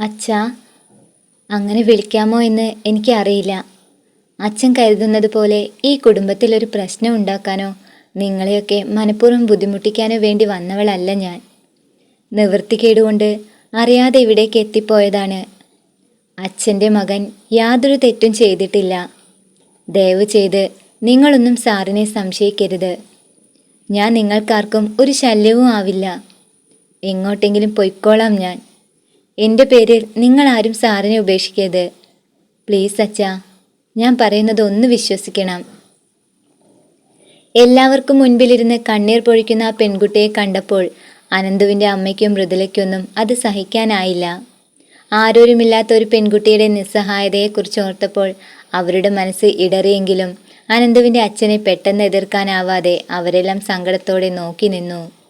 അച്ഛാ അങ്ങനെ വിളിക്കാമോ എന്ന് എനിക്കറിയില്ല. അച്ഛൻ കരുതുന്നത് പോലെ ഈ കുടുംബത്തിൽ ഒരു പ്രശ്നം ഉണ്ടാക്കാനോ നിങ്ങളെയൊക്കെ മനഃപൂർവം ബുദ്ധിമുട്ടിക്കാനോ വേണ്ടി വന്നവളല്ല ഞാൻ. നിവൃത്തിക്കേടുകൊണ്ട് അറിയാതെ ഇവിടേക്ക് എത്തിപ്പോയതാണ്. അച്ഛന്റെ മകൻ യാതൊരു തെറ്റും ചെയ്തിട്ടില്ല. ദയവ് ചെയ്ത് നിങ്ങളൊന്നും സാറിനെ സംശയിക്കരുത്. ഞാൻ നിങ്ങൾക്കാർക്കും ഒരു ശല്യവും ആവില്ല. എങ്ങോട്ടെങ്കിലും പൊയ്ക്കോളാം ഞാൻ. എന്റെ പേരിൽ നിങ്ങൾ നിങ്ങളാരും സാറിനെ ഉപേക്ഷിക്കരുത്. പ്ലീസ് അച്ഛാ ഞാൻ പറയുന്നത് ഒന്ന് വിശ്വസിക്കണം. എല്ലാവർക്കും മുൻപിലിരുന്ന് കണ്ണീർ പൊഴിക്കുന്ന ആ പെൺകുട്ടിയെ കണ്ടപ്പോൾ അനന്തുവിന്റെ അമ്മയ്ക്കും മൃദുലയ്ക്കൊന്നും അത് സഹിക്കാനായില്ല. ആരോരുമില്ലാത്ത ഒരു പെൺകുട്ടിയുടെ നിസ്സഹായതയെക്കുറിച്ച് ഓർത്തപ്പോൾ അവരുടെ മനസ്സ് ഇടറിയെങ്കിലും അനന്തുവിന്റെ അച്ഛനെ പെട്ടെന്ന് എതിർക്കാനാവാതെ അവരെല്ലാം സങ്കടത്തോടെ നോക്കി നിന്നു.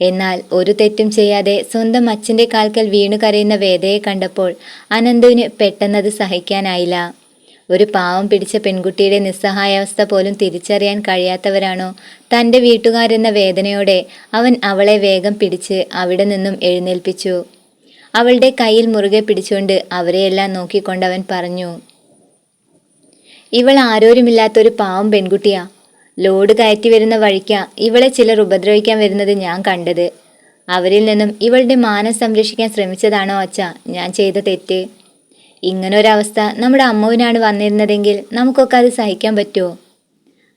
എന്നാൽ ഒരു തെറ്റും ചെയ്യാതെ സ്വന്തം അച്ഛന്റെ കാൽക്കൽ വീണു കരയുന്ന വേദയെ കണ്ടപ്പോൾ അനന്തുവിന് പെട്ടെന്നത് സഹിക്കാനായില്ല. ഒരു പാവം പിടിച്ച പെൺകുട്ടിയുടെ നിസ്സഹായാവസ്ഥ പോലും തിരിച്ചറിയാൻ കഴിയാത്തവരാണോ തന്റെ വീട്ടുകാരെന്ന വേദനയോടെ അവൻ അവളെ വേഗം പിടിച്ച് അവിടെ നിന്നും എഴുന്നേൽപ്പിച്ചു. അവളുടെ കയ്യിൽ മുറുകെ പിടിച്ചുകൊണ്ട് അവരെയെല്ലാം നോക്കിക്കൊണ്ടവൻ പറഞ്ഞു ഇവൾ ആരോരുമില്ലാത്തൊരു പാവം പെൺകുട്ടിയാ. ലോഡ് കയറ്റി വരുന്ന വഴിക്ക ഇവളെ ചിലർ ഉപദ്രവിക്കാൻ വരുന്നത് ഞാൻ കണ്ടത്. അവരിൽ നിന്നും ഇവളുടെ മാനം സംരക്ഷിക്കാൻ ശ്രമിച്ചതാണോ അച്ഛ ഞാൻ ചെയ്ത തെറ്റ്? ഇങ്ങനൊരവസ്ഥ നമ്മുടെ അമ്മുവിനാണ് വന്നിരുന്നതെങ്കിൽ നമുക്കൊക്കെ അത് സഹിക്കാൻ പറ്റുമോ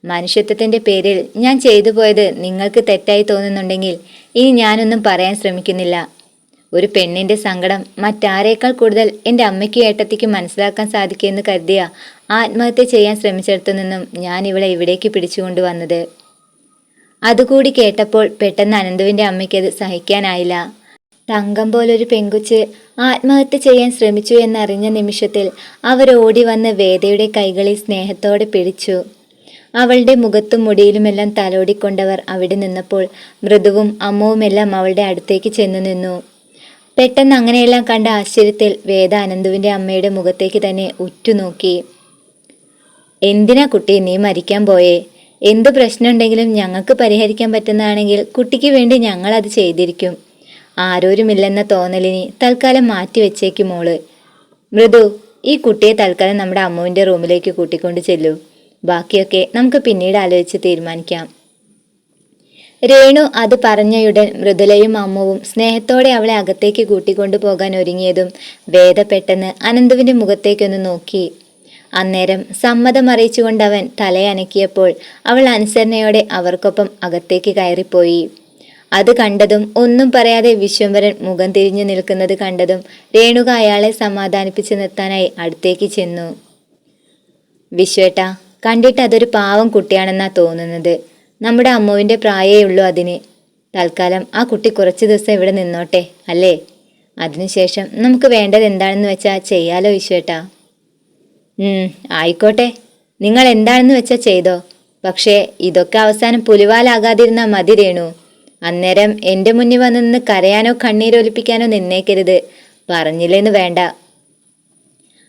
മനുഷ്യത്വത്തിന്റെ പേരിൽ ഞാൻ ചെയ്തു പോയത് നിങ്ങൾക്ക് തെറ്റായി തോന്നുന്നുണ്ടെങ്കിൽ ഇനി ഞാനൊന്നും പറയാൻ ശ്രമിക്കുന്നില്ല. ഒരു പെണ്ണിന്റെ സങ്കടം മറ്റാരേക്കാൾ കൂടുതൽ എന്റെ അമ്മയ്ക്ക് ഏട്ടത്തിക്കും മനസ്സിലാക്കാൻ സാധിക്കുമെന്ന് കരുതിയ ആത്മഹത്യ ചെയ്യാൻ ശ്രമിച്ചിടത്തു നിന്നും ഞാൻ ഇവളെ ഇവിടേക്ക് പിടിച്ചുകൊണ്ടു വന്നത്. അതുകൂടി കേട്ടപ്പോൾ പെട്ടെന്ന് അനന്തുവിന്റെ അത് സഹിക്കാനായില്ല. തങ്കം പോലൊരു പെങ്കുച്ച് ആത്മഹത്യ ചെയ്യാൻ ശ്രമിച്ചു എന്നറിഞ്ഞ നിമിഷത്തിൽ അവരോടി വന്ന് വേദയുടെ കൈകളിൽ സ്നേഹത്തോടെ പിടിച്ചു. അവളുടെ മുഖത്തും മുടിയിലുമെല്ലാം തലോടിക്കൊണ്ടവർ അവിടെ നിന്നപ്പോൾ മൃദുവും അമ്മവുമെല്ലാം അവളുടെ അടുത്തേക്ക് ചെന്നു നിന്നു. പെട്ടെന്ന് അങ്ങനെയെല്ലാം കണ്ട ആശ്ചര്യത്തിൽ വേദ അനന്തുവിന്റെ അമ്മയുടെ മുഖത്തേക്ക് തന്നെ ഉറ്റുനോക്കി. എന്തിനാ കുട്ടി നീ മരിക്കാൻ പോയേ? എന്ത് പ്രശ്നമുണ്ടെങ്കിലും ഞങ്ങൾക്ക് പരിഹരിക്കാൻ പറ്റുന്നതാണെങ്കിൽ കുട്ടിക്ക് വേണ്ടി ഞങ്ങൾ അത് ചെയ്തിരിക്കും. ആരോരുമില്ലെന്ന തോന്നലിനി തൽക്കാലം മാറ്റി വെച്ചേക്കും മോൾ. മൃദു ഈ കുട്ടിയെ തൽക്കാലം നമ്മുടെ അമ്മുവിന്റെ റൂമിലേക്ക് കൂട്ടിക്കൊണ്ട് ചെല്ലൂ. ബാക്കിയൊക്കെ നമുക്ക് പിന്നീട് ആലോചിച്ച് തീരുമാനിക്കാം. രേണു അത് പറഞ്ഞയുടൻ മൃദുലയും അമ്മുവും സ്നേഹത്തോടെ അവളെ അകത്തേക്ക് കൂട്ടിക്കൊണ്ടു പോകാൻ ഒരുങ്ങിയതും വേദ പെട്ടെന്ന് അനന്തുവിന്റെ മുഖത്തേക്കൊന്ന് നോക്കി. അന്നേരം സമ്മതം അറിയിച്ചുകൊണ്ട് അവൻ തലയനക്കിയപ്പോൾ അവൾ അനുസരണയോടെ അവർക്കൊപ്പം അകത്തേക്ക് കയറിപ്പോയി. അത് കണ്ടതും ഒന്നും പറയാതെ വിശ്വംഭരൻ മുഖം തിരിഞ്ഞു നിൽക്കുന്നത് കണ്ടതും രേണുക അയാളെ സമാധാനിപ്പിച്ചു നിർത്താനായി അടുത്തേക്ക് ചെന്നു. വിശ്വേട്ട കണ്ടിട്ട് അതൊരു പാവം കുട്ടിയാണെന്നാ തോന്നുന്നത്. നമ്മുടെ അമ്മുവിന്റെ പ്രായേ ഉള്ളൂ അതിന്. തൽക്കാലം ആ കുട്ടി കുറച്ച് ദിവസം ഇവിടെ നിന്നോട്ടെ അല്ലേ? അതിനുശേഷം നമുക്ക് വേണ്ടത് എന്താണെന്ന് വെച്ചാൽ ചെയ്യാലോ വിശ്വേട്ടാ ആയിക്കോട്ടെ. നിങ്ങൾ എന്താണെന്ന് വെച്ചാൽ ചെയ്തോ. പക്ഷേ ഇതൊക്കെ അവസാനം പുലിവാലാകാതിരുന്ന മതി രേണു. അന്നേരം എന്റെ മുന്നിൽ വന്ന് നിന്ന് കരയാനോ കണ്ണീരൊലിപ്പിക്കാനോ നിന്നേക്കരുത്. പറഞ്ഞില്ലെന്ന് വേണ്ട.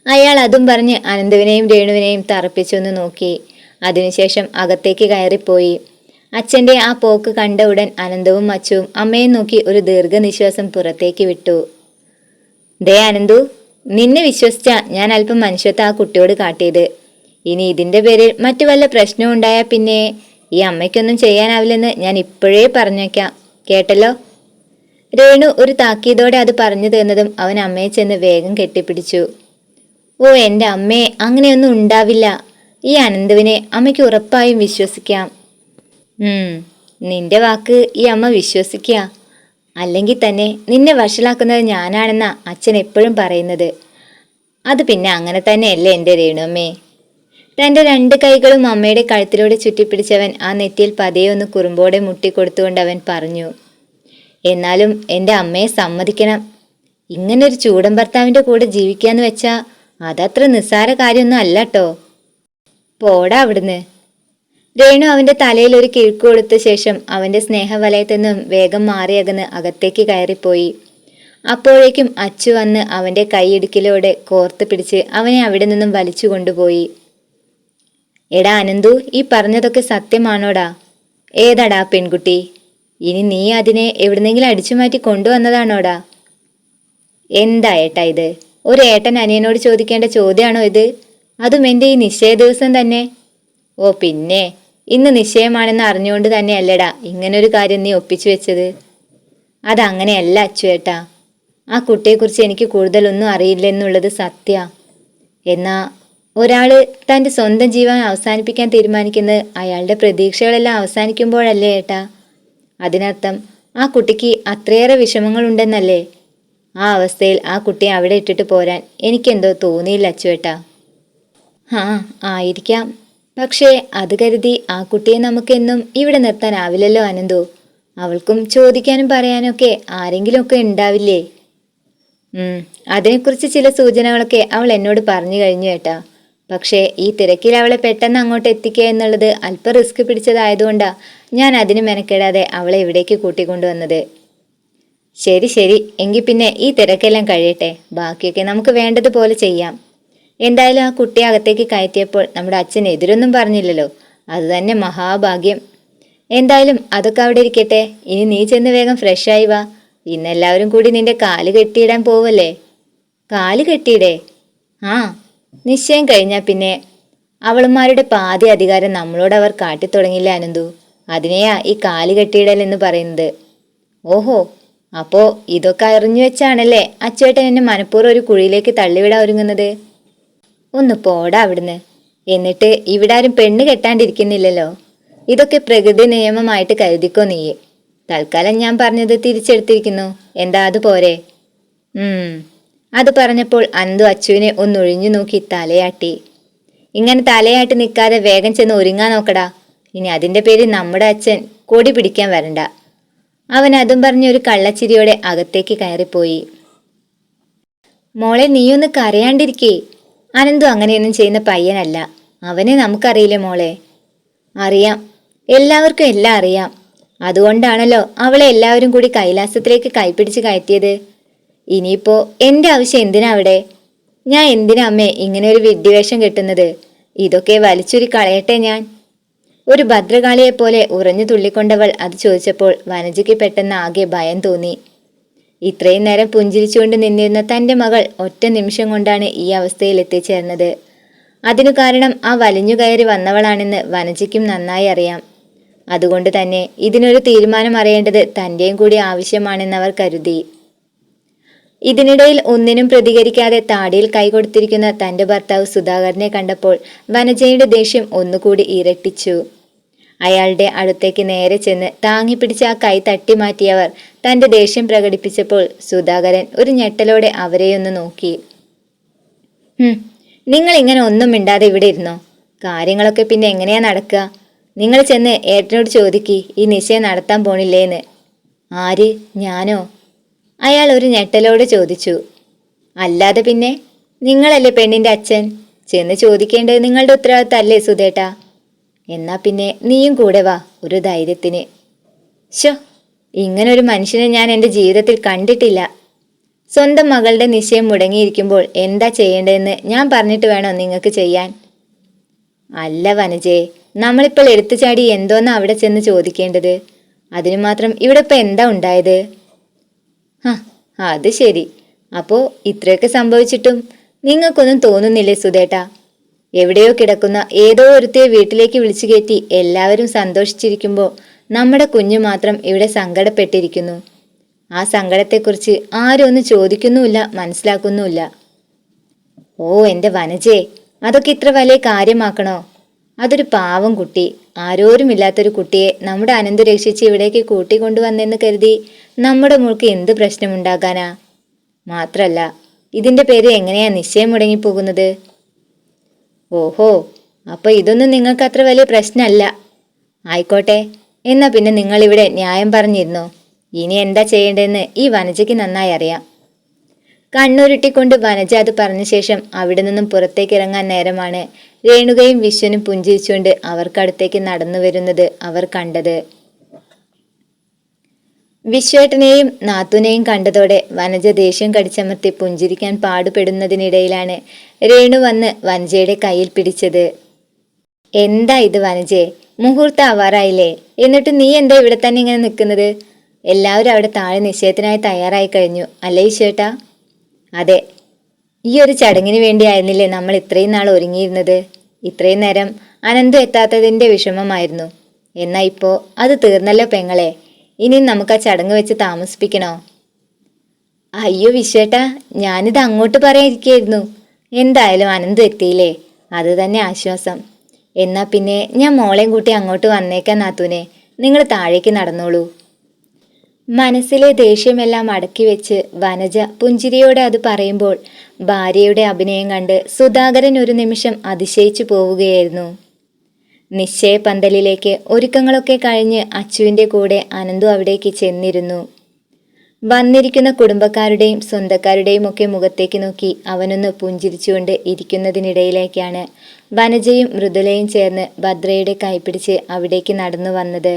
അയാൾ അതും പറഞ്ഞ് അനന്തുവിനെയും രേണുവിനെയും തറപ്പിച്ചൊന്ന് നോക്കി. അതിനുശേഷം അകത്തേക്ക് കയറിപ്പോയി. അച്ഛന്റെ ആ പോക്ക് കണ്ട ഉടൻ അനന്തവും അച്ചുവും അമ്മയെ നോക്കി ഒരു ദീർഘനിശ്വാസം പുറത്തേക്ക് വിട്ടു. ദേ അനന്തു നിന്നെ വിശ്വസിച്ച ഞാൻ അല്പം മനുഷ്യത്വം ആ കുട്ടിയോട് കാട്ടിയത്. ഇനി ഇതിന്റെ പേരിൽ മറ്റു വല്ല പ്രശ്നവും ഉണ്ടായാൽ പിന്നെ ഈ അമ്മയ്ക്കൊന്നും ചെയ്യാനാവില്ലെന്ന് ഞാൻ ഇപ്പോഴേ പറഞ്ഞേക്കാം. കേട്ടല്ലോ? രേണു ഒരു താക്കീതോടെ അത് പറഞ്ഞു തീർന്നതും അവൻ അമ്മയെ ചെന്ന് വേഗം കെട്ടിപ്പിടിച്ചു. ഓ എന്റെ അമ്മേ അങ്ങനെയൊന്നും ഉണ്ടാവില്ല. ഈ അനന്തുവിനെ അമ്മയ്ക്ക് ഉറപ്പായും വിശ്വസിക്കാം. നിന്റെ വാക്ക് ഈ അമ്മ വിശ്വസിക്കുക. അല്ലെങ്കിൽ തന്നെ നിന്നെ വഷളാക്കുന്നത് ഞാനാണെന്ന അച്ഛൻ എപ്പോഴും പറയുന്നത്. അത് പിന്നെ അങ്ങനെ തന്നെയല്ലേ എന്റെ രേണുമ്മേ. തന്റെ രണ്ട് കൈകളും അമ്മയുടെ കഴുത്തിലൂടെ ചുറ്റിപ്പിടിച്ചവൻ ആ നെറ്റിയിൽ പതിയെ ഒന്ന് കുറുമ്പോടെ മുട്ടിക്കൊടുത്തുകൊണ്ട് അവൻ പറഞ്ഞു എന്നാലും എന്റെ അമ്മയെ സമ്മതിക്കണം. ഇങ്ങനൊരു ചൂടൻ ഭർത്താവിന്റെ കൂടെ ജീവിക്കാന്ന് വെച്ചാൽ അതത്ര നിസ്സാര കാര്യമൊന്നും അല്ല കേട്ടോ പോടാ അവിടുന്ന്. രേണു അവന്റെ തലയിൽ ഒരു കിഴുക്ക് കൊടുത്ത ശേഷം അവന്റെ സ്നേഹവലയത്തിൽ നിന്നും വേഗം മാറിയകന്ന് അകത്തേക്ക് കയറിപ്പോയി. അപ്പോഴേക്കും അച്ചു വന്ന് അവന്റെ കൈയിടുക്കിലൂടെ കോർത്ത് പിടിച്ച് അവനെ അവിടെ നിന്നും വലിച്ചു കൊണ്ടുപോയി. എടാ അനന്തു ഈ പറഞ്ഞതൊക്കെ സത്യമാണോടാ? ഏതാടാ പെൺകുട്ടി? ഇനി നീ അതിനെ എവിടുന്നെങ്കിലും അടിച്ചു മാറ്റി കൊണ്ടുവന്നതാണോടാ? എന്താ ഏട്ടാ ഇത്? ഒരു ഏട്ടൻ അനിയനോട് ചോദിക്കേണ്ട ചോദ്യമാണോ ഇത്? അതും എന്റെ ഈ നിശ്ചയ ദിവസം തന്നെ? ഓ പിന്നെ. ഇന്ന് നിശ്ചയമാണെന്ന് അറിഞ്ഞുകൊണ്ട് തന്നെയല്ലടാ ഇങ്ങനൊരു കാര്യം നീ ഒപ്പിച്ചു വെച്ചത്. അതങ്ങനെയല്ല അച്ചുവേട്ടാ ആ കുട്ടിയെക്കുറിച്ച് എനിക്ക് കൂടുതലൊന്നും അറിയില്ലെന്നുള്ളത് സത്യ. എന്നാ ഒരാൾ തന്റെ സ്വന്തം ജീവൻ അവസാനിപ്പിക്കാൻ തീരുമാനിക്കുന്നത് അയാളുടെ പ്രതീക്ഷകളെല്ലാം അവസാനിക്കുമ്പോഴല്ലേ ഏട്ടാ. അതിനർത്ഥം ആ കുട്ടിക്ക് അത്രയേറെ വിഷമങ്ങളുണ്ടെന്നല്ലേ? ആ അവസ്ഥയിൽ ആ കുട്ടിയെ അവിടെ ഇട്ടിട്ട് പോരാൻ എനിക്കെന്തോ തോന്നിയില്ല അച്ചുവേട്ടാ ആ ആയിരിക്കാം. പക്ഷേ അത് കരുതി ആ കുട്ടിയെ നമുക്കെന്നും ഇവിടെ നിർത്താനാവില്ലല്ലോ അനന്തു. അവൾക്കും ചോദിക്കാനും പറയാനൊക്കെ ആരെങ്കിലുമൊക്കെ ഉണ്ടാവില്ലേ? അതിനെക്കുറിച്ച് ചില സൂചനകളൊക്കെ അവൾ എന്നോട് പറഞ്ഞു കഴിഞ്ഞു ഏട്ടാ. പക്ഷേ ഈ തിരക്കിൽ അവളെ പെട്ടെന്ന് അങ്ങോട്ട് എത്തിക്കുക എന്നുള്ളത് അല്പം റിസ്ക് പിടിച്ചതായതുകൊണ്ടാ ഞാൻ അതിന് മെനക്കെടാതെ അവളെ ഇവിടേക്ക് കൂട്ടിക്കൊണ്ടുവന്നത്. ശരി ശരി. എങ്കിൽ പിന്നെ ഈ തിരക്കെല്ലാം കഴിയട്ടെ. ബാക്കിയൊക്കെ നമുക്ക് വേണ്ടതുപോലെ ചെയ്യാം. എന്തായാലും ആ കുട്ടിയെ അകത്തേക്ക് കയറ്റിയപ്പോൾ നമ്മുടെ അച്ഛൻ എതിരൊന്നും പറഞ്ഞില്ലല്ലോ. അത് തന്നെ മഹാഭാഗ്യം. എന്തായാലും അതൊക്കെ അവിടെ ഇരിക്കട്ടെ. ഇനി നീ ചെന്ന് വേഗം ഫ്രഷ് ആയി വാ. ഇന്നെല്ലാവരും കൂടി നിന്റെ കാൽ കെട്ടിയിടാൻ പോവല്ലേ? കാൽ കെട്ടിയിടേ? ആ നിശ്ചയം കഴിഞ്ഞാൽ പിന്നെ. അവളുമാരുടെ പാതി അധികാരം നമ്മളോട് അവർ കാട്ടിത്തുടങ്ങില്ല അനന്തു. അതിനെയാ ഈ കാൽ കെട്ടിയിടൽ എന്ന് പറയുന്നത്. ഓഹോ അപ്പോ ഇതൊക്കെ അറിഞ്ഞു വെച്ചാണല്ലേ അച്ചുവേട്ടൻ എന്നെ മനഃപൂർവം ഒരു കുഴിയിലേക്ക് തള്ളിവിടാൻ ഒരുങ്ങുന്നത്? ഒന്ന് പോടാ അവിടുന്ന്. എന്നിട്ട് ഇവിടെ ആരും പെണ്ണ് കെട്ടാണ്ടിരിക്കുന്നില്ലല്ലോ. ഇതൊക്കെ പ്രകൃതി നിയമമായിട്ട് കരുതിക്കോ നീ തൽക്കാലം ഞാൻ പറഞ്ഞത് തിരിച്ചെടുത്തിരിക്കുന്നു. എന്താ അത് പോരെ? ഉം. അത് പറഞ്ഞപ്പോൾ അന്തു അച്ചുവിനെ ഒന്നൊഴിഞ്ഞു നോക്കി തലയാട്ടി. ഇങ്ങനെ തലയാട്ടി നിൽക്കാതെ വേഗം ചെന്ന് ഒരുങ്ങാൻ നോക്കടാ. ഇനി അതിന്റെ പേര് നമ്മുടെ അച്ഛൻ കൊടി പിടിക്കാൻ വരണ്ട. അവൻ അതും പറഞ്ഞ് ഒരു കള്ളച്ചിരിയോടെ അകത്തേക്ക് കയറിപ്പോയി. മോളെ നീയൊന്ന് കരയാണ്ടിരിക്കേ. അനന്തു അങ്ങനെയൊന്നും ചെയ്യുന്ന പയ്യനല്ല. അവനെ നമുക്കറിയില്ല മോളെ? അറിയാം. എല്ലാവർക്കും എല്ലാം അറിയാം. അതുകൊണ്ടാണല്ലോ അവളെ എല്ലാവരും കൂടി കൈലാസത്തിലേക്ക് കൈപ്പിടിച്ച് കയറ്റിയത്. ഇനിയിപ്പോ എന്റെ ആവശ്യം എന്തിനാ അവിടെ? ഞാൻ എന്തിനാ അമ്മേ ഇങ്ങനെ ഒരു വിഡ്ഢിവേഷം കെട്ടുന്നത്? ഇതൊക്കെ വലിച്ചൊരു കളയട്ടെ ഞാൻ. ഒരു ഭദ്രകാളിയെ പോലെ ഉറഞ്ഞു തുള്ളിക്കൊണ്ടവൾ അത് ചോദിച്ചപ്പോൾ വനജയ്ക്ക് പെട്ടെന്ന് ആകെ ഭയം തോന്നി. ഇത്രയും നേരം പുഞ്ചിരിച്ചുകൊണ്ട് നിന്നിരുന്ന തന്റെ മകൾ ഒറ്റ നിമിഷം കൊണ്ടാണ് ഈ അവസ്ഥയിൽ എത്തിച്ചേർന്നത്. അതിനു കാരണം ആ വലിഞ്ഞു കയറി വന്നവളാണെന്ന് വനജയ്ക്കും നന്നായി അറിയാം. അതുകൊണ്ട് തന്നെ ഇതിനൊരു തീരുമാനം അറിയേണ്ടത് തന്റെയും കൂടി ആവശ്യമാണെന്നവർ കരുതി. ഇതിനിടയിൽ ഒന്നിനും പ്രതികരിക്കാതെ താടിയിൽ കൈകൊടുത്തിരിക്കുന്ന തന്റെ ഭർത്താവ് സുധാകരനെ കണ്ടപ്പോൾ വനജയുടെ ദേഷ്യം ഒന്നുകൂടി ഇരട്ടിച്ചു. അയാളുടെ അടുത്തേക്ക് നേരെ ചെന്ന് താങ്ങിപ്പിടിച്ച് ആ കൈ തട്ടി മാറ്റിയവർ തന്റെ ദേഷ്യം പ്രകടിപ്പിച്ചപ്പോൾ സുധാകരൻ ഒരു ഞെട്ടലോടെ അവരെയൊന്ന് നോക്കി. "ഹും, നിങ്ങൾ ഇങ്ങനെ ഒന്നും മിണ്ടാതെ ഇവിടെ ഇരുന്നോ? കാര്യങ്ങളൊക്കെ പിന്നെ എങ്ങനെയാ നടക്കുക? നിങ്ങൾ ചെന്ന് ഏട്ടനോട് ചോദിക്കി ഈ നിശ്ചയം നടത്താൻ പോണില്ലേന്ന്. ആര്? ഞാനോ? അയാൾ ഒരു ഞെട്ടലോടെ ചോദിച്ചു. അല്ലാതെ പിന്നെ? നിങ്ങളല്ലേ പെണ്ണിന്റെ അച്ഛൻ? ചെന്ന് ചോദിക്കേണ്ടത് നിങ്ങളുടെ ഉത്തരവാദിത്തല്ലേ സുധേട്ടാ? എന്നാ പിന്നെ നീയും കൂടെ വാ ഒരു ധൈര്യത്തിന്. ഷോ ഇങ്ങനൊരു മനുഷ്യനെ ഞാൻ എന്റെ ജീവിതത്തിൽ കണ്ടിട്ടില്ല. സ്വന്തം മകളുടെ നിശ്ചയം മുടങ്ങിയിരിക്കുമ്പോൾ എന്താ ചെയ്യേണ്ടതെന്ന് ഞാൻ പറഞ്ഞിട്ട് വേണോ നിങ്ങൾക്ക് ചെയ്യാൻ? അല്ല വനജേ നമ്മളിപ്പോൾ എടുത്തുചാടി എന്തോന്നാ അവിടെ ചെന്ന് ചോദിക്കേണ്ടത്? അതിനു മാത്രം ഇവിടെ ഇപ്പം എന്താ ഉണ്ടായത്? ആ അത് ശരി. അപ്പോൾ ഇത്രയൊക്കെ സംഭവിച്ചിട്ടും നിങ്ങൾക്കൊന്നും തോന്നുന്നില്ലേ സുധേട്ടാ? എവിടെയോ കിടക്കുന്ന ഏതോ ഒരുത്തെ വീട്ടിലേക്ക് വിളിച്ചു കയറ്റി എല്ലാവരും സന്തോഷിച്ചിരിക്കുമ്പോൾ നമ്മുടെ കുഞ്ഞു മാത്രം ഇവിടെ സങ്കടപ്പെട്ടിരിക്കുന്നു. ആ സങ്കടത്തെക്കുറിച്ച് ആരും ഒന്ന് ചോദിക്കുന്നുമില്ല മനസ്സിലാക്കുന്നുമില്ല. ഓ എന്റെ വനജേ അതൊക്കെ ഇത്ര വലിയ കാര്യമാക്കണോ? അതൊരു പാവം കുട്ടി. ആരോരുമില്ലാത്തൊരു കുട്ടിയെ നമ്മുടെ അനന്ത് രക്ഷിച്ച് ഇവിടേക്ക് കൂട്ടിക്കൊണ്ടുവന്നെന്ന് കരുതി നമ്മുടെ മോൾക്ക് എന്ത് പ്രശ്നമുണ്ടാകാനാ? മാത്രല്ല ഇതിന്റെ പേര് എങ്ങനെയാ നിശ്ചയം മുടങ്ങിപ്പോകുന്നത്? ഓഹോ അപ്പോൾ ഇതൊന്നും നിങ്ങൾക്ക് അത്ര വലിയ പ്രശ്നമല്ല. ആയിക്കോട്ടെ എന്നാ പിന്നെ നിങ്ങൾ ഇവിടെ ന്യായം പറഞ്ഞിരുന്നോ? ഇനി എന്താ ചെയ്യേണ്ടതെന്ന് ഈ വനജയ്ക്ക് നന്നായി അറിയാം. കണ്ണുരുട്ടിക്കൊണ്ട് വനജ അത് പറഞ്ഞ ശേഷം അവിടെ നിന്നും പുറത്തേക്ക് ഇറങ്ങാൻ നേരമാണ് രേണുകയും വിശ്വനും പുഞ്ചിരിച്ചുകൊണ്ട് അവർക്കടുത്തേക്ക് നടന്നു വരുന്നത് അവർ കണ്ടത്. വിശ്വേട്ടനെയും നാത്തുനെയും കണ്ടതോടെ വനജ ദേഷ്യം കടിച്ചമർത്തി പുഞ്ചിരിക്കാൻ പാടുപെടുന്നതിനിടയിലാണ് രേണു വന്ന് വനജയുടെ കയ്യിൽ പിടിച്ചത്. എന്താ ഇത് വനജെ? മുഹൂർത്തം ആവാറായില്ലേ? എന്നിട്ട് നീ എന്താ ഇവിടെ തന്നെ ഇങ്ങനെ നിൽക്കുന്നത്? എല്ലാവരും അവിടെ താഴെ നിശ്ചയത്തിനായി തയ്യാറായി കഴിഞ്ഞു അല്ലേ ഈശ്വേട്ടാ അതെ. ഈ ഒരു ചടങ്ങിന് വേണ്ടിയായിരുന്നില്ലേ നമ്മൾ ഇത്രയും നാൾ ഒരുങ്ങിയിരുന്നത്? ഇത്രയും നേരം അനന്തു എത്താത്തതിന്റെ വിഷമമായിരുന്നു. എന്നാ ഇപ്പോൾ അത് തീർന്നല്ലോ പെങ്ങളെ. ഇനി നമുക്ക് ആ ചടങ്ങ് വെച്ച് താമസിപ്പിക്കണോ? അയ്യോ വിശ്വേട്ടാ ഞാനിത് അങ്ങോട്ട് പറയാതിരിക്കായിരുന്നു എന്തായാലും അനന്ത് എത്തിയില്ലേ? അത് തന്നെ ആശ്വാസം. എന്നാ പിന്നെ ഞാൻ മോളെയും കൂട്ടി അങ്ങോട്ട് വന്നേക്കാൻ നാത്തൂനെ. നിങ്ങൾ താഴേക്ക് നടന്നോളൂ. മനസ്സിലെ ദേഷ്യമെല്ലാം അടക്കി വെച്ച് വനജ പുഞ്ചിരിയോടെ അത് പറയുമ്പോൾ ഭാര്യയുടെ അഭിനയം കണ്ട് സുധാകരൻ ഒരു നിമിഷം അതിശയിച്ചു പോവുകയായിരുന്നു. നിശ്ചയ പന്തലിലേക്ക് ഒരുക്കങ്ങളൊക്കെ കഴിഞ്ഞ് അച്ചുവിന്റെ കൂടെ അനന്തു അവിടേക്ക് ചെന്നിരുന്നു. വന്നിരിക്കുന്ന കുടുംബക്കാരുടെയും സ്വന്തക്കാരുടെയും ഒക്കെ മുഖത്തേക്ക് നോക്കി അവനൊന്ന് പുഞ്ചിരിച്ചുകൊണ്ട് ഇരിക്കുന്നതിനിടയിലേക്കാണ് വനജയും മൃദുലയും ചേർന്ന് ഭദ്രയുടെ കൈപിടിച്ച് അവിടേക്ക് നടന്നു വന്നത്.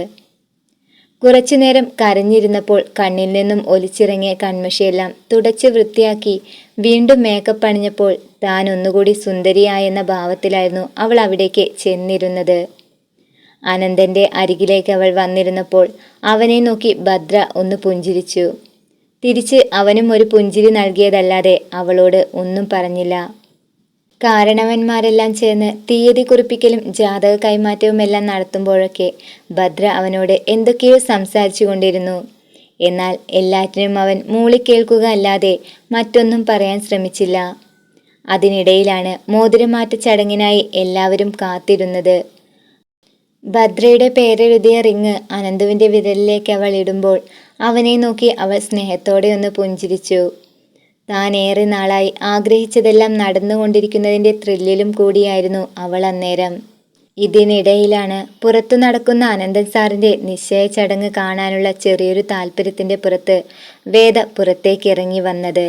കുറച്ചുനേരം കരഞ്ഞിരുന്നപ്പോൾ കണ്ണിൽ നിന്നും ഒലിച്ചിറങ്ങിയ കൺമഷിയെല്ലാം തുടച്ച് വൃത്തിയാക്കി വീണ്ടും മേക്കപ്പ് അണിഞ്ഞപ്പോൾ താൻ ഒന്നുകൂടി സുന്ദരിയായെന്ന ഭാവത്തിലായിരുന്നു അവൾ അവിടേക്ക് ചെന്നിരുന്നത്. അനന്തന്റെ അരികിലേക്ക് അവൾ വന്നിരുന്നപ്പോൾ അവനെ നോക്കി ഭദ്ര ഒന്ന് പുഞ്ചിരിച്ചു. തിരിച്ച് അവനും ഒരു പുഞ്ചിരി നൽകിയതല്ലാതെ അവളോട് ഒന്നും പറഞ്ഞില്ല. കാരണവന്മാരെല്ലാം ചേർന്ന് തീയതി കുറിപ്പിക്കലും ജാതക കൈമാറ്റവും എല്ലാം നടത്തുമ്പോഴൊക്കെ ഭദ്ര അവനോട് എന്തൊക്കെയോ സംസാരിച്ചു കൊണ്ടിരുന്നു എന്നാൽ എല്ലാറ്റിനും അവൻ മൂളിക്കേൾക്കുക അല്ലാതെ മറ്റൊന്നും പറയാൻ ശ്രമിച്ചില്ല. അതിനിടയിലാണ് മോതിരമാറ്റ ചടങ്ങിനായി എല്ലാവരും കാത്തിരുന്നത്. ഭദ്രയുടെ പേരെഴുതിയ റിങ് അനന്തുവിന്റെ വിരലിലേക്ക് അവൾ ഇടുമ്പോൾ അവനെ നോക്കി അവൾ സ്നേഹത്തോടെ ഒന്ന് പുഞ്ചിരിച്ചു. താൻ ഏറെ നാളായി ആഗ്രഹിച്ചതെല്ലാം നടന്നുകൊണ്ടിരിക്കുന്നതിന്റെ ത്രില്ലിലും കൂടിയായിരുന്നു അവൾ അന്നേരം. ഇതിനിടയിലാണ് പുറത്തു നടക്കുന്ന അനന്തൻ സാറിന്റെ നിശ്ചയ ചടങ്ങ് കാണാനുള്ള ചെറിയൊരു താല്പര്യത്തിന്റെ പുറത്ത് വേദ പുറത്തേക്ക് ഇറങ്ങി വന്നത്.